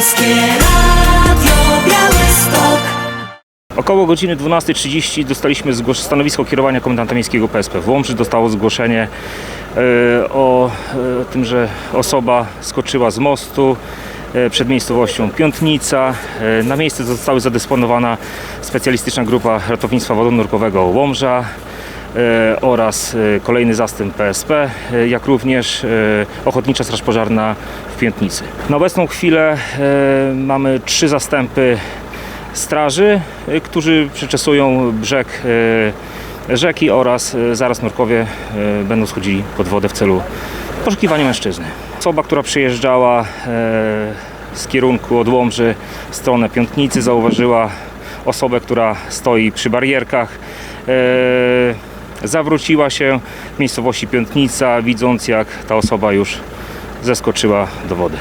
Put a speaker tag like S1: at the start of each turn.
S1: Polskie Radio Białystok
S2: Około godziny 12.30 dostaliśmy stanowisko kierowania komendanta miejskiego PSP w Łomży. Dostało zgłoszenie e, o e, tym, że osoba skoczyła z mostu e, przed miejscowością Piątnica. Na miejsce została zadysponowana specjalistyczna grupa ratownictwa wodonurkowego Łomża oraz e, kolejny zastęp PSP, e, jak również e, Ochotnicza Straż Pożarna w Piętnicy. Na obecną chwilę e, mamy trzy zastępy straży, którzy przeczesują brzeg rzeki oraz zaraz nurkowie będą schodzili pod wodę w celu poszukiwania mężczyzny. Osoba, która przyjeżdżała z kierunku od Łomży w stronę Piątnicy zauważyła osobę, która stoi przy barierkach. Zawróciła się w miejscowości Piątnica, widząc jak ta osoba już zeskoczyła do wody.